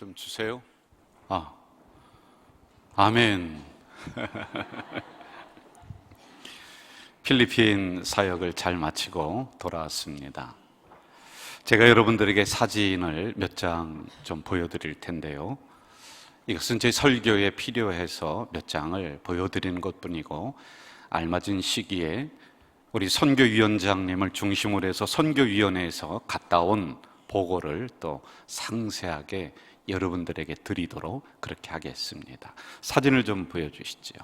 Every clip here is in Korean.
좀 주세요. 아, 아멘. 필리핀 사역을 잘 마치고 돌아왔습니다. 제가 여러분들에게 사진을 몇 장 좀 보여드릴 텐데요. 이것은 제 설교에 필요해서 몇 장을 보여드리는 것 뿐이고, 알맞은 시기에 우리 선교위원장님을 중심으로 해서 선교위원회에서 갔다 온 보고를 또 상세하게 여러분들에게 드리도록 그렇게 하겠습니다. 사진을 좀 보여주시죠.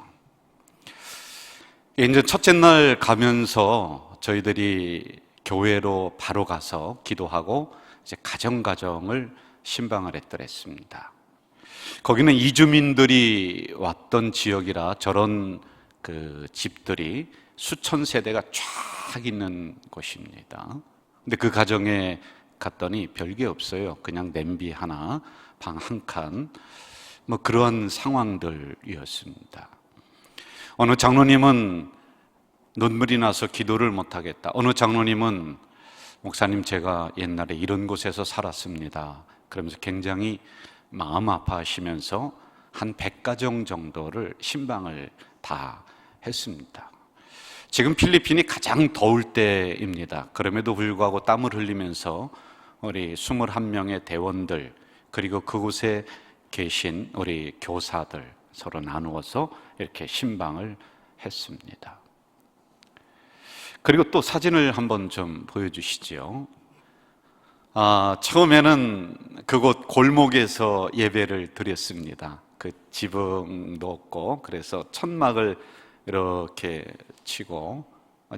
이제 첫째 날 가면서 저희들이 교회로 바로 가서 기도하고 이제 가정 가정을 신방을 했더랬습니다. 거기는 이주민들이 왔던 지역이라 저런 그 집들이 수천 세대가 쫙 있는 곳입니다. 근데 그 가정에 갔더니 별게 없어요. 그냥 냄비 하나, 방 한 칸, 뭐 그러한 상황들이었습니다. 어느 장로님은 눈물이 나서 기도를 못하겠다. 어느 장로님은 목사님 제가 옛날에 이런 곳에서 살았습니다. 그러면서 굉장히 마음 아파하시면서 한 100가정 정도를 신방을 다 했습니다. 지금 필리핀이 가장 더울 때입니다. 그럼에도 불구하고 땀을 흘리면서 우리 21명의 대원들 그리고 그곳에 계신 우리 교사들 서로 나누어서 이렇게 신방을 했습니다. 그리고 또 사진을 한번 좀 보여주시죠. 아, 처음에는 그곳 골목에서 예배를 드렸습니다. 그 지붕도 없고 그래서 천막을 이렇게 치고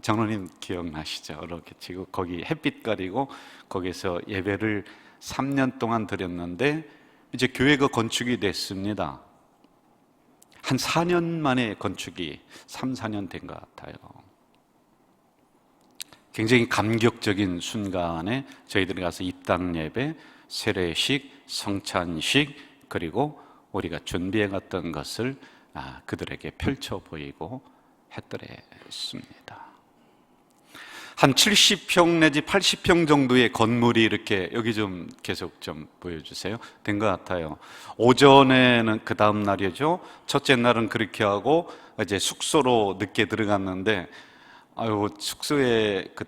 장로님 기억나시죠? 이렇게 치고 거기 햇빛 가리고 거기서 예배를 3년 동안 드렸는데 이제 교회가 건축이 됐습니다. 한 4년 만에 건축이 3, 4년 된 것 같아요. 굉장히 감격적인 순간에 저희들이 가서 입당 예배, 세례식, 성찬식 그리고 우리가 준비해 갔던 것을 아, 그들에게 펼쳐 보이고 했더랬습니다. 한 70평 내지 80평 정도의 건물이 이렇게 여기 좀 계속 좀 보여주세요. 된 것 같아요. 오전에는 그 다음 날이죠. 첫째 날은 그렇게 하고 이제 숙소로 늦게 들어갔는데 아유 숙소에 그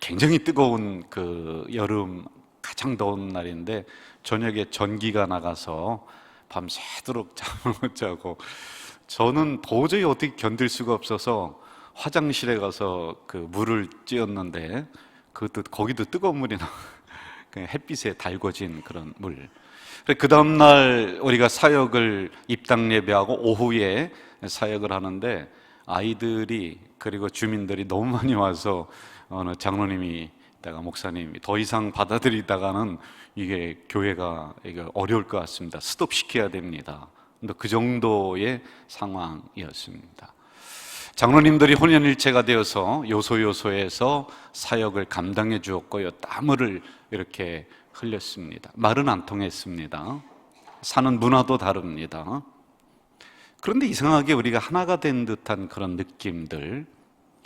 굉장히 뜨거운 그 여름 가장 더운 날인데 저녁에 전기가 나가서 밤새도록 잠을 못 자고 저는 도저히 어떻게 견딜 수가 없어서 화장실에 가서 그 물을 찌었는데 그것도 거기도 뜨거운 물이 나 햇빛에 달궈진 그런 물. 그 다음 날 우리가 사역을 입당 예배하고 오후에 사역을 하는데 아이들이 그리고 주민들이 너무 많이 와서 어느 장로님이 다가 목사님이 더 이상 받아들이다가는 이게 교회가 이게 어려울 것 같습니다. 스톱 시켜야 됩니다. 근데 그 정도의 상황이었습니다. 장로님들이 혼연일체가 되어서 요소요소에서 사역을 감당해 주었고요. 땀을 이렇게 흘렸습니다. 말은 안 통했습니다. 사는 문화도 다릅니다. 그런데 이상하게 우리가 하나가 된 듯한 그런 느낌들,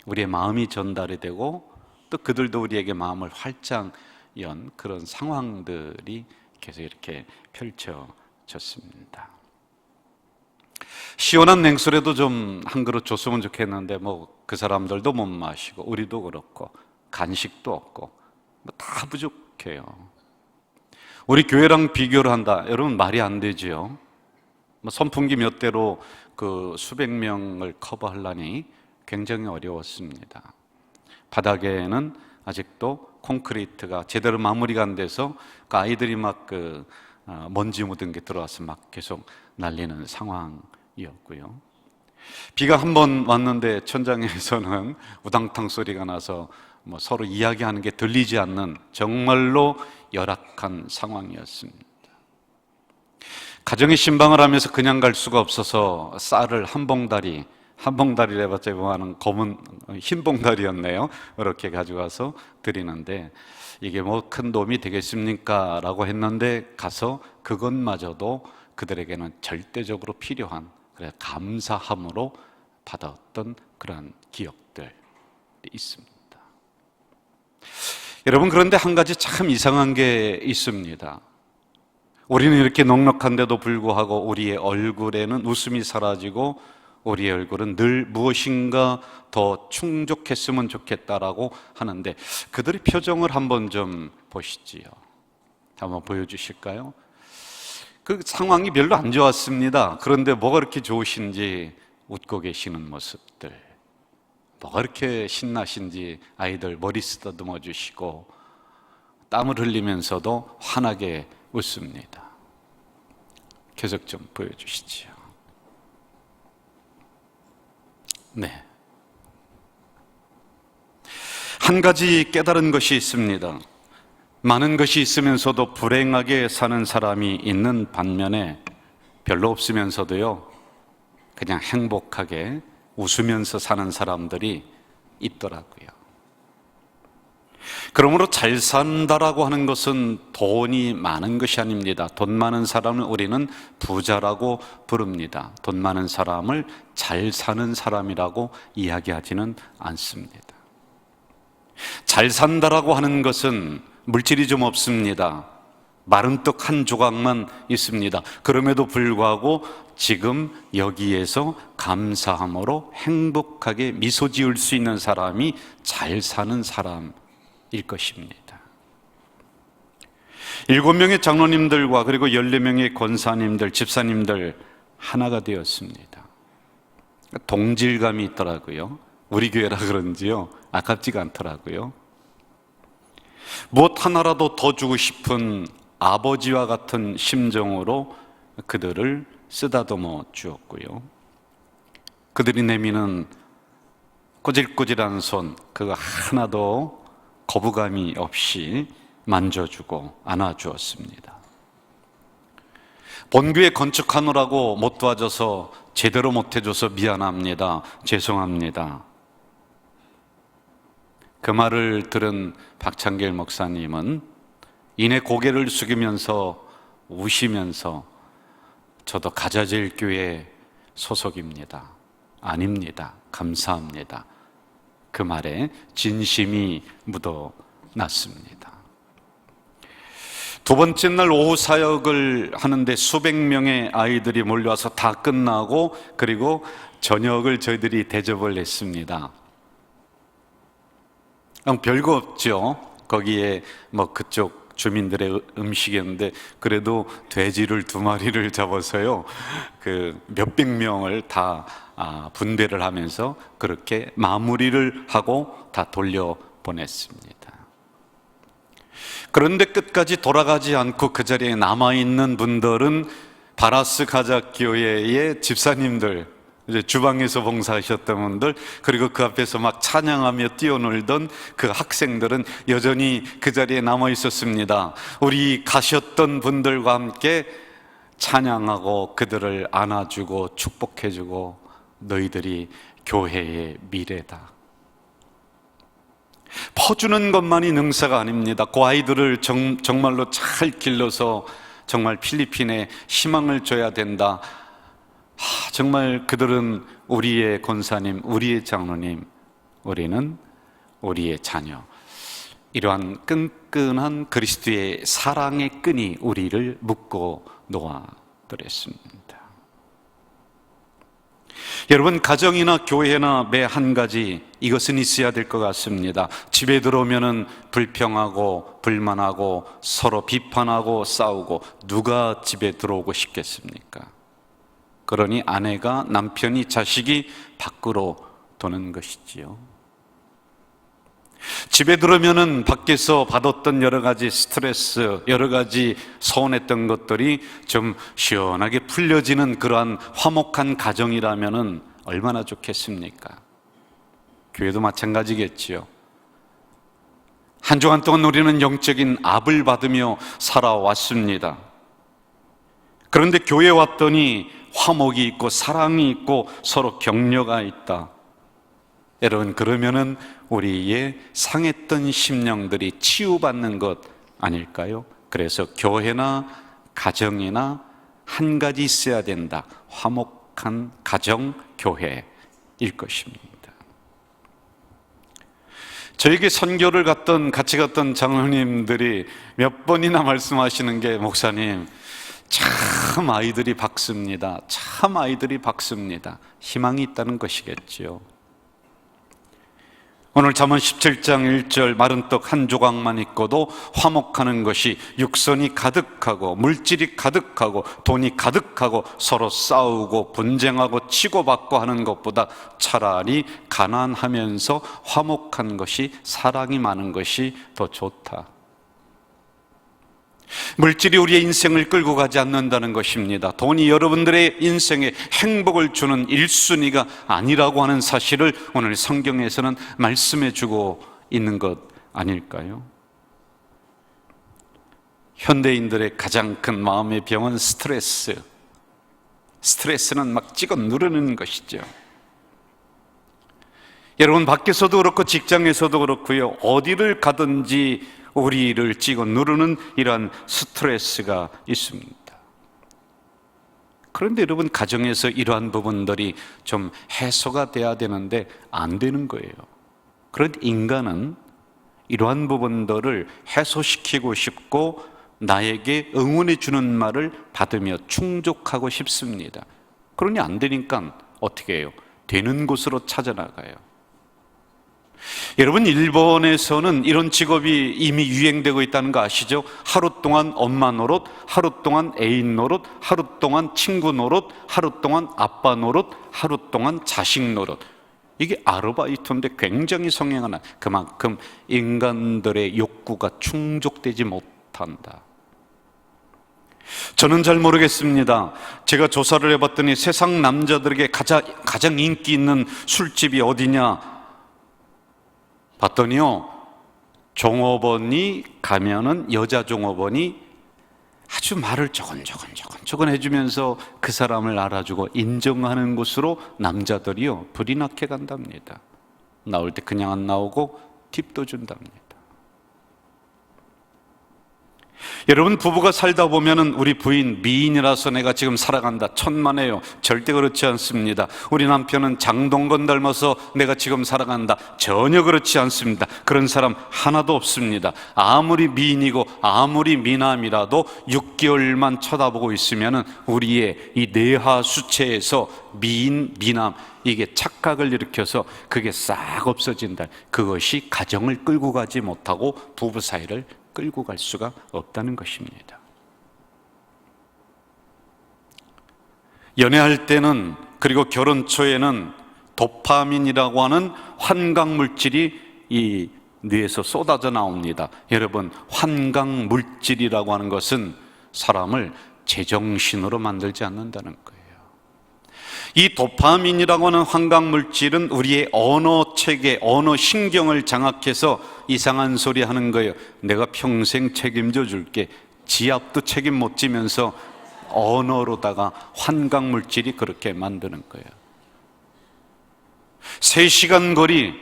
우리의 마음이 전달이 되고 또 그들도 우리에게 마음을 활짝 연 그런 상황들이 계속 이렇게 펼쳐졌습니다. 시원한 냉수라도 좀 한 그릇 줬으면 좋겠는데 뭐 그 사람들도 못 마시고 우리도 그렇고 간식도 없고 뭐 다 부족해요. 우리 교회랑 비교를 한다. 여러분 말이 안 되지요. 뭐 선풍기 몇 대로 그 수백 명을 커버하려니 굉장히 어려웠습니다. 바닥에는 아직도 콘크리트가 제대로 마무리가 안 돼서 그 아이들이 막그 어, 먼지 묻은 게 들어와서 막 계속 날리는 상황 이었고요. 비가 한 번 왔는데 천장에서는 우당탕 소리가 나서 뭐 서로 이야기하는 게 들리지 않는 정말로 열악한 상황이었습니다. 가정의 신방을 하면서 그냥 갈 수가 없어서 쌀을 한 봉다리 한 봉다리를 해봤자 뭐하는 검은 흰 봉다리였네요. 이렇게 가져가서 드리는데 이게 뭐 큰 도움이 되겠습니까? 라고 했는데 가서 그것마저도 그들에게는 절대적으로 필요한 그래 감사함으로 받았던 그러한 기억들이 있습니다. 여러분 그런데 한 가지 참 이상한 게 있습니다. 우리는 이렇게 넉넉한데도 불구하고 우리의 얼굴에는 웃음이 사라지고 우리의 얼굴은 늘 무엇인가 더 충족했으면 좋겠다라고 하는데 그들의 표정을 한번 좀 보시지요. 한번 보여주실까요? 그 상황이 별로 안 좋았습니다. 그런데 뭐가 그렇게 좋으신지 웃고 계시는 모습들. 뭐가 그렇게 신나신지 아이들 머리 쓰다듬어 주시고 땀을 흘리면서도 환하게 웃습니다. 계속 좀 보여주시지요. 네. 한 가지 깨달은 것이 있습니다. 많은 것이 있으면서도 불행하게 사는 사람이 있는 반면에 별로 없으면서도요, 그냥 행복하게 웃으면서 사는 사람들이 있더라고요. 그러므로 잘 산다라고 하는 것은 돈이 많은 것이 아닙니다. 돈 많은 사람을 우리는 부자라고 부릅니다. 돈 많은 사람을 잘 사는 사람이라고 이야기하지는 않습니다. 잘 산다라고 하는 것은 물질이 좀 없습니다. 마른 떡 한 조각만 있습니다. 그럼에도 불구하고 지금 여기에서 감사함으로 행복하게 미소 지을 수 있는 사람이 잘 사는 사람일 것입니다. 일곱 명의 장로님들과 그리고 열네 명의 권사님들, 집사님들 하나가 되었습니다. 동질감이 있더라고요. 우리 교회라 그런지요. 아깝지가 않더라고요. 무엇 하나라도 더 주고 싶은 아버지와 같은 심정으로 그들을 쓰다듬어 주었고요. 그들이 내미는 꼬질꼬질한 손, 그거 하나도 거부감이 없이 만져주고 안아주었습니다. 본교회 건축하느라고 못 도와줘서 제대로 못 해줘서 미안합니다. 죄송합니다. 그 말을 들은 박창길 목사님은 이내 고개를 숙이면서 우시면서 저도 가자질 교회 소속입니다. 아닙니다. 감사합니다. 그 말에 진심이 묻어 났습니다. 두 번째 날 오후 사역을 하는데 수백 명의 아이들이 몰려와서 다 끝나고 그리고 저녁을 저희들이 대접을 했습니다. 별거 없죠. 거기에 뭐 그쪽 주민들의 음식이었는데 그래도 돼지를 두 마리를 잡아서요 그 몇백 명을 다 아, 분배를 하면서 그렇게 마무리를 하고 다 돌려 보냈습니다. 그런데 끝까지 돌아가지 않고 그 자리에 남아 있는 분들은 바라스 가작 교회의 집사님들 이제 주방에서 봉사하셨던 분들 그리고 그 앞에서 막 찬양하며 뛰어놀던 그 학생들은 여전히 그 자리에 남아 있었습니다. 우리 가셨던 분들과 함께 찬양하고 그들을 안아주고 축복해주고 너희들이 교회의 미래다. 퍼주는 것만이 능사가 아닙니다. 그 아이들을 정, 정말로 잘 길러서 정말 필리핀에 희망을 줘야 된다. 하, 정말 그들은 우리의 권사님, 우리의 장로님, 우리는 우리의 자녀. 이러한 끈끈한 그리스도의 사랑의 끈이 우리를 묶고 놓아드렸습니다. 여러분, 가정이나 교회나 매 한 가지 이것은 있어야 될 것 같습니다. 집에 들어오면은 불평하고 불만하고 서로 비판하고 싸우고 누가 집에 들어오고 싶겠습니까? 그러니 아내가 남편이 자식이 밖으로 도는 것이지요. 집에 들어오면은 밖에서 받았던 여러 가지 스트레스, 여러 가지 서운했던 것들이 좀 시원하게 풀려지는 그러한 화목한 가정이라면은 얼마나 좋겠습니까? 교회도 마찬가지겠지요. 한 주간 동안 우리는 영적인 압을 받으며 살아왔습니다. 그런데 교회 왔더니 화목이 있고 사랑이 있고 서로 격려가 있다. 여러분, 그러면은 우리의 상했던 심령들이 치유받는 것 아닐까요? 그래서 교회나 가정이나 한 가지 있어야 된다. 화목한 가정, 교회일 것입니다. 저에게 선교를 갔던 같이 갔던 장로님들이 몇 번이나 말씀하시는 게 목사님 참 아이들이 박습니다. 참 아이들이 박습니다. 희망이 있다는 것이겠지요. 오늘 잠언 17장 1절 마른 떡 한 조각만 있고도 화목하는 것이 육선이 가득하고 물질이 가득하고 돈이 가득하고 서로 싸우고 분쟁하고 치고받고 하는 것보다 차라리 가난하면서 화목한 것이 사랑이 많은 것이 더 좋다. 물질이 우리의 인생을 끌고 가지 않는다는 것입니다. 돈이 여러분들의 인생에 행복을 주는 1순위가 아니라고 하는 사실을 오늘 성경에서는 말씀해 주고 있는 것 아닐까요? 현대인들의 가장 큰 마음의 병은 스트레스. 스트레스는 막 찍어 누르는 것이죠. 여러분, 밖에서도 그렇고 직장에서도 그렇고요. 어디를 가든지 우리를 찍어 누르는 이러한 스트레스가 있습니다. 그런데 여러분 가정에서 이러한 부분들이 좀 해소가 돼야 되는데 안 되는 거예요. 그런데 인간은 이러한 부분들을 해소시키고 싶고 나에게 응원해 주는 말을 받으며 충족하고 싶습니다. 그러니 안 되니까 어떻게 해요? 되는 곳으로 찾아 나가요. 여러분 일본에서는 이런 직업이 이미 유행되고 있다는 거 아시죠? 하루 동안 엄마 노릇, 하루 동안 애인 노릇, 하루 동안 친구 노릇, 하루 동안 아빠 노릇, 하루 동안 자식 노릇. 이게 아르바이트인데 굉장히 성행하는 그만큼 인간들의 욕구가 충족되지 못한다. 저는 잘 모르겠습니다. 제가 조사를 해봤더니 세상 남자들에게 가장, 가장 인기 있는 술집이 어디냐? 봤더니요, 종업원이 가면은 여자 종업원이 아주 말을 조근조근조근조근 해주면서 그 사람을 알아주고 인정하는 곳으로 남자들이요 불이 나게 간답니다. 나올 때 그냥 안 나오고 팁도 준답니다. 여러분 부부가 살다 보면은 우리 부인 미인이라서 내가 지금 살아간다. 천만에요. 절대 그렇지 않습니다. 우리 남편은 장동건 닮아서 내가 지금 살아간다. 전혀 그렇지 않습니다. 그런 사람 하나도 없습니다. 아무리 미인이고 아무리 미남이라도 6개월만 쳐다보고 있으면은 우리의 이 내하 수체에서 미인 미남 이게 착각을 일으켜서 그게 싹 없어진다. 그것이 가정을 끌고 가지 못하고 부부 사이를 끌고 갈 수가 없다는 것입니다. 연애할 때는 그리고 결혼 초에는 도파민이라고 하는 환각 물질이 이 뇌에서 쏟아져 나옵니다. 여러분, 환각 물질이라고 하는 것은 사람을 제정신으로 만들지 않는다는 거예요. 이 도파민이라고 하는 환각 물질은 우리의 언어 체계, 언어 신경을 장악해서 이상한 소리 하는 거예요. 내가 평생 책임져 줄게. 지압도 책임 못 지면서 언어로다가 환각 물질이 그렇게 만드는 거예요. 3시간 거리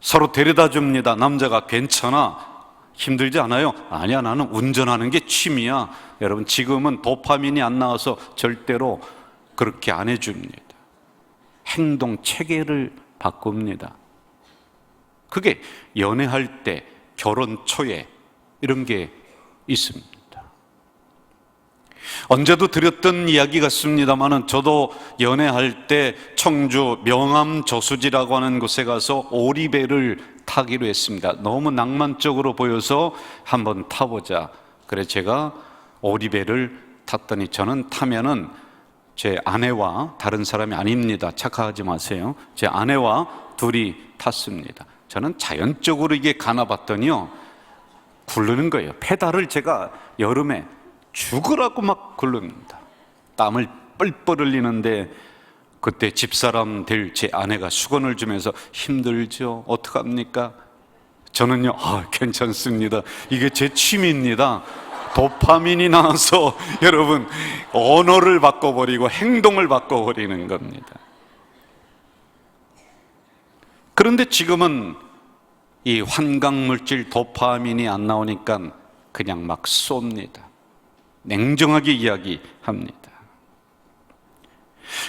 서로 데려다 줍니다. 남자가 괜찮아. 힘들지 않아요? 아니야, 나는 운전하는 게 취미야. 여러분, 지금은 도파민이 안 나와서 절대로 그렇게 안 해줍니다. 행동 체계를 바꿉니다. 그게 연애할 때, 결혼 초에 이런 게 있습니다. 언제도 드렸던 이야기 같습니다만은 저도 연애할 때 청주 명암 저수지라고 하는 곳에 가서 오리배를 타기로 했습니다. 너무 낭만적으로 보여서 한번 타보자. 그래 제가 오리배를 탔더니 저는 타면은 제 아내와 다른 사람이 아닙니다. 착각하지 마세요. 제 아내와 둘이 탔습니다. 저는 자연적으로 이게 가나 봤더니요. 굴르는 거예요. 페달을 제가 여름에 죽으라고 막 굴릅니다. 땀을 뻘뻘 흘리는데 그때 집사람 될 제 아내가 수건을 주면서 힘들죠? 어떡합니까? 저는요, 아, 괜찮습니다. 이게 제 취미입니다. 도파민이 나와서 여러분 언어를 바꿔버리고 행동을 바꿔버리는 겁니다. 그런데 지금은 이 환각물질 도파민이 안 나오니까 그냥 막 쏩니다. 냉정하게 이야기합니다.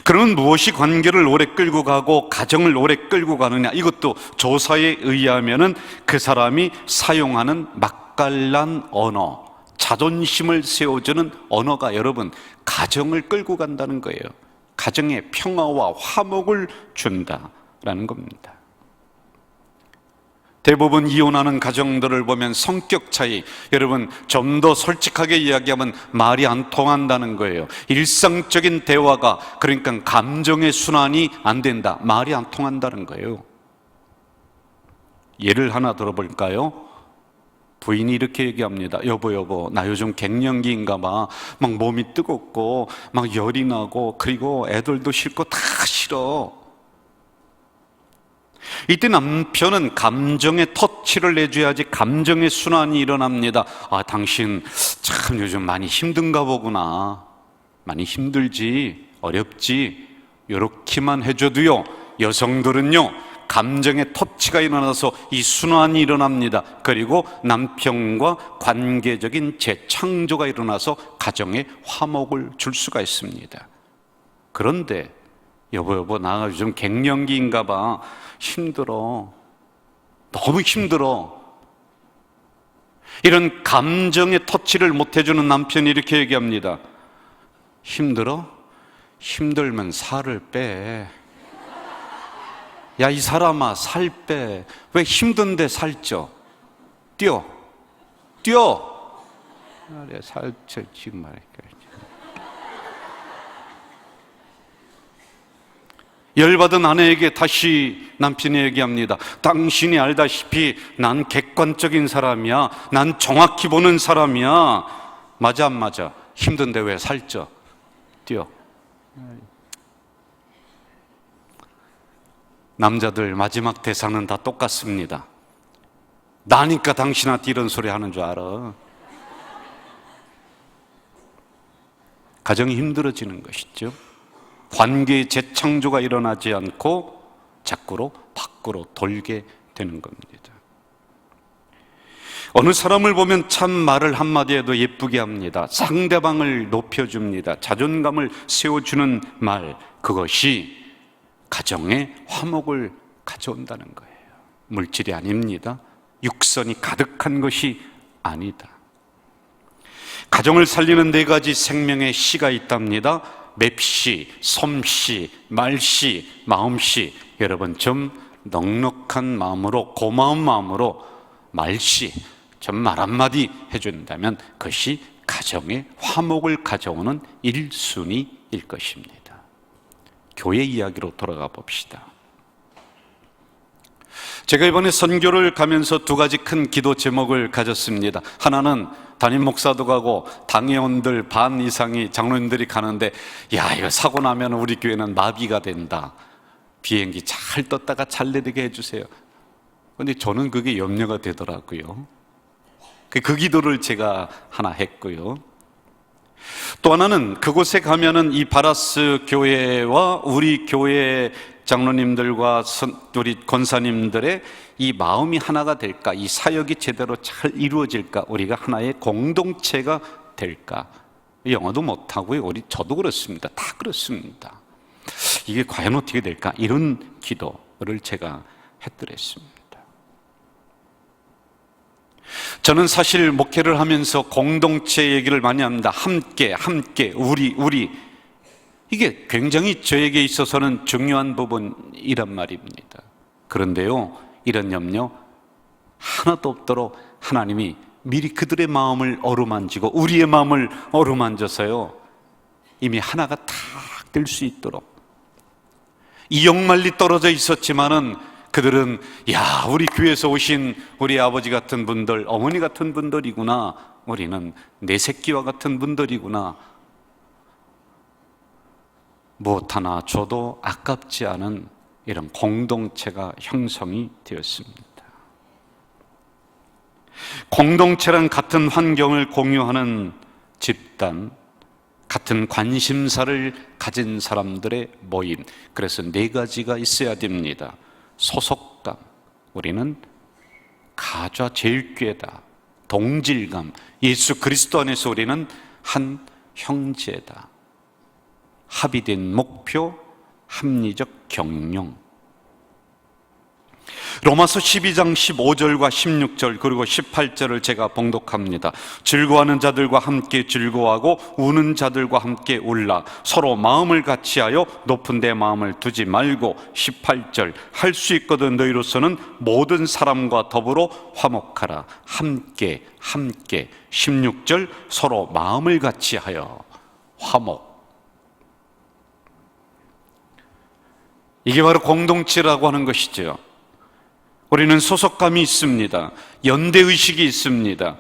그러면 무엇이 관계를 오래 끌고 가고 가정을 오래 끌고 가느냐? 이것도 조사에 의하면은 그 사람이 사용하는 맛깔난 언어, 자존심을 세워주는 언어가 여러분 가정을 끌고 간다는 거예요. 가정에 평화와 화목을 준다라는 겁니다. 대부분 이혼하는 가정들을 보면 성격 차이, 여러분 좀 더 솔직하게 이야기하면 말이 안 통한다는 거예요. 일상적인 대화가 그러니까 감정의 순환이 안 된다. 말이 안 통한다는 거예요. 예를 하나 들어볼까요? 부인이 이렇게 얘기합니다. 여보, 여보, 나 요즘 갱년기인가 봐. 막 몸이 뜨겁고, 막 열이 나고, 그리고 애들도 싫고 다 싫어. 이때 남편은 감정의 터치를 내줘야지 감정의 순환이 일어납니다. 아, 당신 참 요즘 많이 힘든가 보구나. 많이 힘들지, 어렵지. 요렇게만 해줘도요, 여성들은요, 감정의 터치가 일어나서 이 순환이 일어납니다. 그리고 남편과 관계적인 재창조가 일어나서 가정에 화목을 줄 수가 있습니다. 그런데 여보 여보 나 요즘 갱년기인가 봐 힘들어 너무 힘들어 이런 감정의 터치를 못 해주는 남편이 이렇게 얘기합니다 힘들어? 힘들면 살을 빼 야, 이 사람아, 살 빼. 왜 힘든데 살쪄? 뛰어. 뛰어. 살쪄, 지금 말할까. 열받은 아내에게 다시 남편이 얘기합니다. 당신이 알다시피 난 객관적인 사람이야. 난 정확히 보는 사람이야. 맞아, 안 맞아? 힘든데 왜 살쪄? 뛰어. 남자들 마지막 대사는 다 똑같습니다. 나니까 당신한테 이런 소리 하는 줄 알아. 가정이 힘들어지는 것이죠. 관계의 재창조가 일어나지 않고 자꾸로 밖으로 돌게 되는 겁니다. 어느 사람을 보면 참 말을 한마디 해도 예쁘게 합니다. 상대방을 높여줍니다. 자존감을 세워주는 말, 그것이 가정에 화목을 가져온다는 거예요. 물질이 아닙니다. 육선이 가득한 것이 아니다. 가정을 살리는 네 가지 생명의 씨가 있답니다. 맵씨, 솜씨, 말씨, 마음씨. 여러분 좀 넉넉한 마음으로 고마운 마음으로 말씨 좀말 한마디 해준다면 그것이 가정의 화목을 가져오는 일순위일 것입니다. 교회 이야기로 돌아가 봅시다. 제가 이번에 선교를 가면서 두 가지 큰 기도 제목을 가졌습니다. 하나는 담임 목사도 가고 당회원들 반 이상이 장로님들이 가는데 야 이거 사고 나면 우리 교회는 마비가 된다. 비행기 잘 떴다가 잘 내리게 해주세요. 근데 저는 그게 염려가 되더라고요. 그, 그 기도를 제가 하나 했고요. 또 하나는 그곳에 가면은 이 바라스 교회와 우리 교회 장로님들과 우리 권사님들의 이 마음이 하나가 될까? 이 사역이 제대로 잘 이루어질까? 우리가 하나의 공동체가 될까? 영어도 못하고요. 우리 저도 그렇습니다. 다 그렇습니다. 이게 과연 어떻게 될까? 이런 기도를 제가 했더랬습니다. 저는 사실 목회를 하면서 공동체 얘기를 많이 합니다. 함께, 함께, 우리, 우리. 이게 굉장히 저에게 있어서는 중요한 부분이란 말입니다. 그런데요, 이런 염려 하나도 없도록 하나님이 미리 그들의 마음을 어루만지고 우리의 마음을 어루만져서요, 이미 하나가 탁 될 수 있도록. 이역말리 떨어져 있었지만은 그들은 야 우리 교회에서 오신 우리 아버지 같은 분들 어머니 같은 분들이구나 우리는 내 새끼와 같은 분들이구나 무엇 하나 줘도 아깝지 않은 이런 공동체가 형성이 되었습니다. 공동체란 같은 환경을 공유하는 집단, 같은 관심사를 가진 사람들의 모임. 그래서 네 가지가 있어야 됩니다. 소속감, 우리는 가좌 제일교회다. 동질감, 예수 그리스도 안에서 우리는 한 형제다. 합의된 목표, 합리적 경영. 로마서 12장 15절과 16절 그리고 18절을 제가 봉독합니다. 즐거워하는 자들과 함께 즐거워하고 우는 자들과 함께 울라. 서로 마음을 같이하여 높은 데 마음을 두지 말고 18절 할 수 있거든 너희로서는 모든 사람과 더불어 화목하라. 함께 함께 16절 서로 마음을 같이하여 화목 이게 바로 공동체라고 하는 것이죠. 우리는 소속감이 있습니다. 연대의식이 있습니다.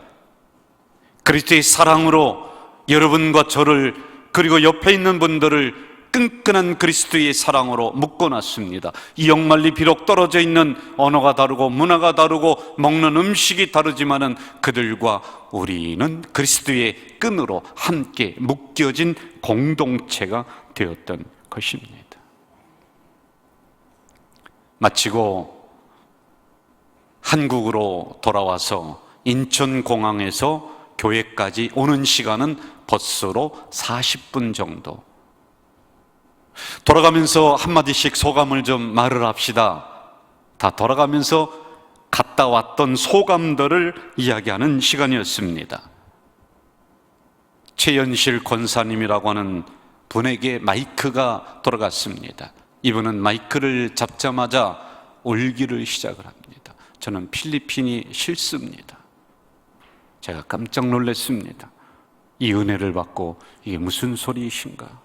그리스도의 사랑으로 여러분과 저를 그리고 옆에 있는 분들을 끈끈한 그리스도의 사랑으로 묶어놨습니다. 이 영말리 비록 떨어져 있는 언어가 다르고 문화가 다르고 먹는 음식이 다르지만은 그들과 우리는 그리스도의 끈으로 함께 묶여진 공동체가 되었던 것입니다. 마치고 한국으로 돌아와서 인천공항에서 교회까지 오는 시간은 버스로 40분 정도. 돌아가면서 한마디씩 소감을 좀 말을 합시다. 다 돌아가면서 갔다 왔던 소감들을 이야기하는 시간이었습니다. 최연실 권사님이라고 하는 분에게 마이크가 돌아갔습니다. 이분은 마이크를 잡자마자 울기를 시작을 합니다. 저는 필리핀이 싫습니다. 제가 깜짝 놀랐습니다. 이 은혜를 받고 이게 무슨 소리이신가?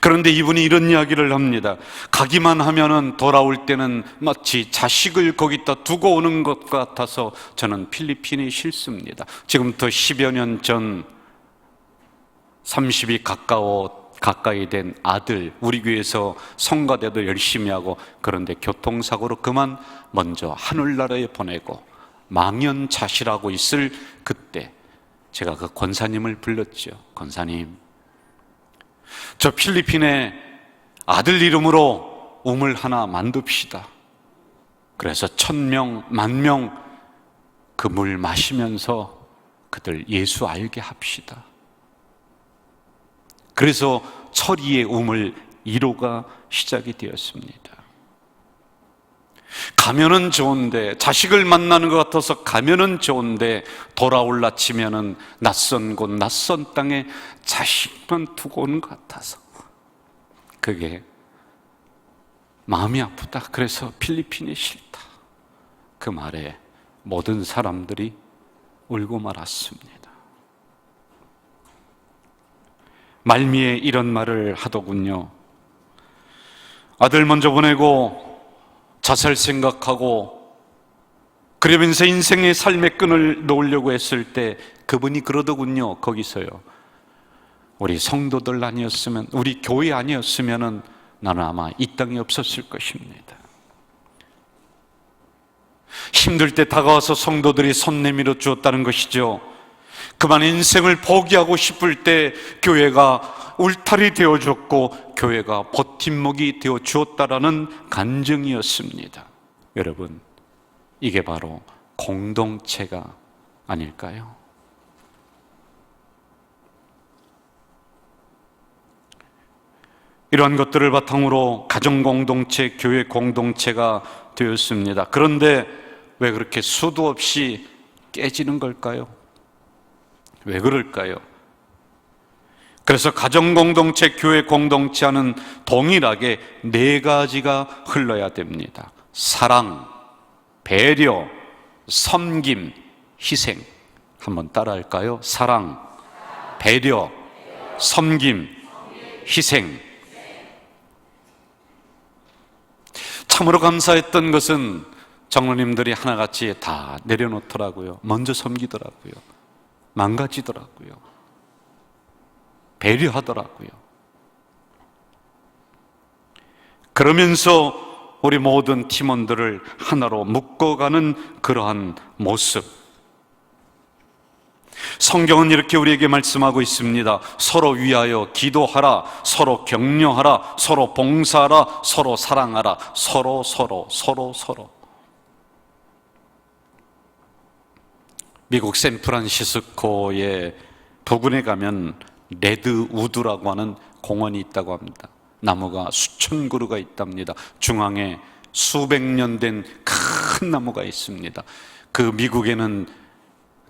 그런데 이분이 이런 이야기를 합니다. 가기만 하면은 돌아올 때는 마치 자식을 거기다 두고 오는 것 같아서 저는 필리핀이 싫습니다. 지금부터 10여 년 전 30이 가까워 가까이 된 아들 우리 교회에서 성가대도 열심히 하고 그런데 교통사고로 그만 먼저 하늘나라에 보내고 망연자실하고 있을 그때 제가 그 권사님을 불렀죠. 권사님, 저 필리핀에 아들 이름으로 우물 하나 만듭시다. 그래서 천 명, 만명 그 물 마시면서 그들 예수 알게 합시다. 그래서 철이의 우물 1호가 시작이 되었습니다. 가면은 좋은데 자식을 만나는 것 같아서 가면은 좋은데 돌아올라 치면은 낯선 곳 낯선 땅에 자식만 두고 오는 것 같아서 그게 마음이 아프다. 그래서 필리핀이 싫다. 그 말에 모든 사람들이 울고 말았습니다. 말미에 이런 말을 하더군요. 아들 먼저 보내고 자살 생각하고 그러면서 인생의 삶의 끈을 놓으려고 했을 때 그분이 그러더군요. 거기서요. 우리 성도들 아니었으면, 우리 교회 아니었으면은 나는 아마 이 땅에 없었을 것입니다. 힘들 때 다가와서 성도들이 손 내밀어 주었다는 것이죠. 그만 인생을 포기하고 싶을 때 교회가 울타리 되어 줬고 교회가 버팀목이 되어 주었다라는 간증이었습니다. 여러분, 이게 바로 공동체가 아닐까요? 이러한 것들을 바탕으로 가정 공동체, 교회 공동체가 되었습니다. 그런데 왜 그렇게 수도 없이 깨지는 걸까요? 왜 그럴까요? 그래서 가정 공동체, 교회 공동체 하는 동일하게 네 가지가 흘러야 됩니다. 사랑, 배려, 섬김, 희생. 한번 따라 할까요? 사랑, 배려, 섬김, 희생. 참으로 감사했던 것은 장로님들이 하나같이 다 내려놓더라고요. 먼저 섬기더라고요. 망가지더라고요. 배려하더라고요. 그러면서 우리 모든 팀원들을 하나로 묶어가는 그러한 모습. 성경은 이렇게 우리에게 말씀하고 있습니다. 서로 위하여 기도하라, 서로 격려하라, 서로 봉사하라, 서로 사랑하라, 서로 서로 서로 서로. 미국 샌프란시스코의 부근에 가면 레드 우드라고 하는 공원이 있다고 합니다. 나무가 수천 그루가 있답니다. 중앙에 수백 년 된 큰 나무가 있습니다. 그 미국에는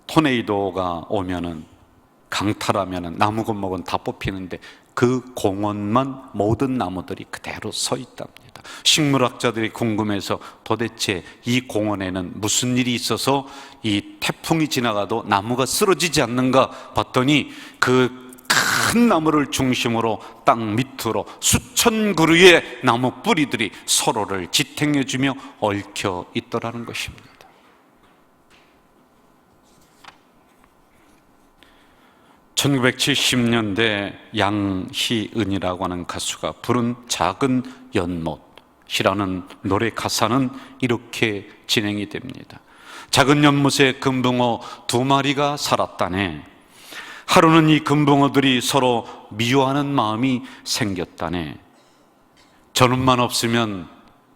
토네이도가 오면은 강탈하면은 나무 건목은 다 뽑히는데 그 공원만 모든 나무들이 그대로 서 있답니다. 식물학자들이 궁금해서 도대체 이 공원에는 무슨 일이 있어서 이 태풍이 지나가도 나무가 쓰러지지 않는가 봤더니 그 큰 나무를 중심으로 땅 밑으로 수천 그루의 나무 뿌리들이 서로를 지탱해주며 얽혀 있더라는 것입니다. 1970년대 양희은이라고 하는 가수가 부른 작은 연못 이라는 노래 가사는 이렇게 진행이 됩니다. 작은 연못에 금붕어 두 마리가 살았다네. 하루는 이 금붕어들이 서로 미워하는 마음이 생겼다네. 저놈만 없으면,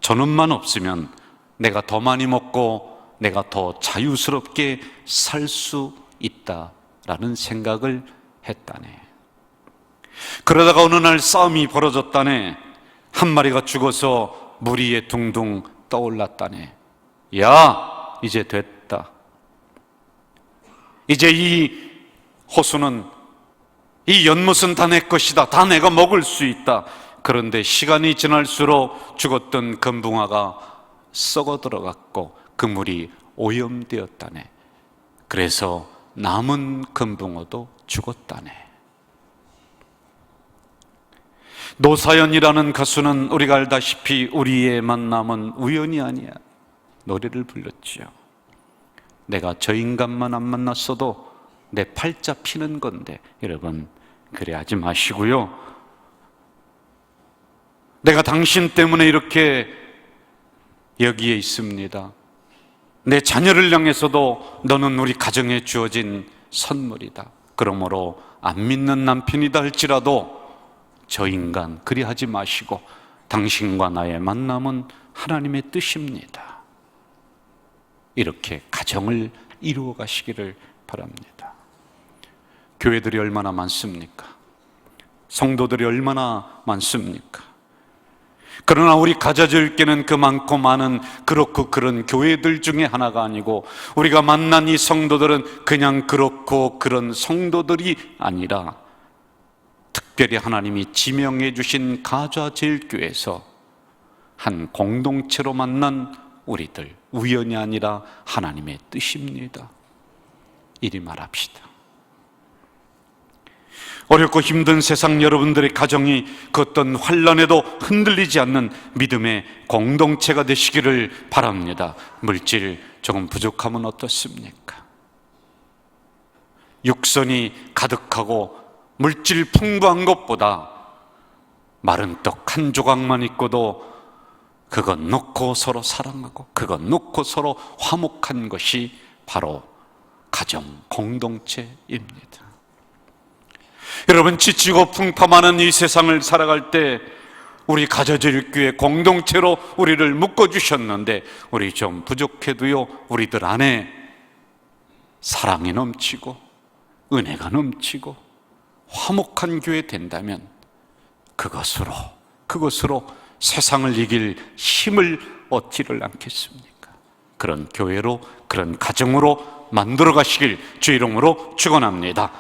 저놈만 없으면 내가 더 많이 먹고 내가 더 자유스럽게 살 수 있다라는 생각을 했다네. 그러다가 어느 날 싸움이 벌어졌다네. 한 마리가 죽어서 물 위에 둥둥 떠올랐다네. 야, 이제 됐다. 이제 이 호수는 이 연못은 다 내 것이다. 다 내가 먹을 수 있다. 그런데 시간이 지날수록 죽었던 금붕어가 썩어 들어갔고 그 물이 오염되었다네. 그래서 남은 금붕어도 죽었다네. 노사연이라는 가수는 우리가 알다시피 우리의 만남은 우연이 아니야. 노래를 불렀지요. 내가 저 인간만 안 만났어도 내 팔자 피는 건데 여러분 그래 하지 마시고요. 내가 당신 때문에 이렇게 여기에 있습니다. 내 자녀를 향해서도 너는 우리 가정에 주어진 선물이다. 그러므로 안 믿는 남편이다 할지라도 저 인간 그리 하지 마시고 당신과 나의 만남은 하나님의 뜻입니다. 이렇게 가정을 이루어 가시기를 바랍니다. 교회들이 얼마나 많습니까? 성도들이 얼마나 많습니까? 그러나 우리 가져질 게는 그 많고 많은 그렇고 그런 교회들 중에 하나가 아니고 우리가 만난 이 성도들은 그냥 그렇고 그런 성도들이 아니라 특별히 하나님이 지명해 주신 가좌 제일교회에서 한 공동체로 만난 우리들 우연이 아니라 하나님의 뜻입니다. 이리 말합시다. 어렵고 힘든 세상 여러분들의 가정이 그 어떤 환란에도 흔들리지 않는 믿음의 공동체가 되시기를 바랍니다. 물질 조금 부족하면 어떻습니까? 육선이 가득하고 물질 풍부한 것보다 마른 떡 한 조각만 있고도 그것 놓고 서로 사랑하고 그것 놓고 서로 화목한 것이 바로 가정 공동체입니다. 여러분 지치고 풍파많은 이 세상을 살아갈 때 우리 가져질 교회 공동체로 우리를 묶어 주셨는데 우리 좀 부족해도요 우리들 안에 사랑이 넘치고 은혜가 넘치고 화목한 교회 된다면 그것으로 그것으로 세상을 이길 힘을 얻지를 않겠습니까? 그런 교회로 그런 가정으로 만들어 가시길 주 이름으로 축원합니다.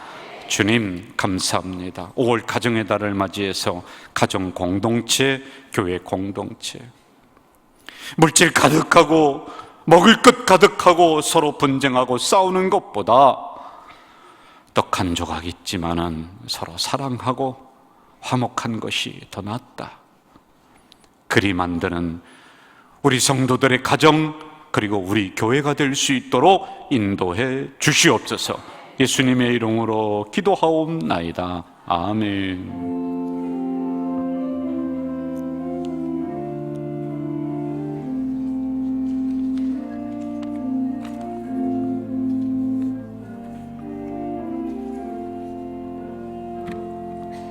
주님 감사합니다. 5월 가정의 달을 맞이해서 가정 공동체, 교회 공동체. 물질 가득하고 먹을 것 가득하고 서로 분쟁하고 싸우는 것보다 떡한 조각 있지만은 서로 사랑하고 화목한 것이 더 낫다. 그리 만드는 우리 성도들의 가정 그리고 우리 교회가 될 수 있도록 인도해 주시옵소서. 예수님의 이름으로 기도하옵나이다. 아멘.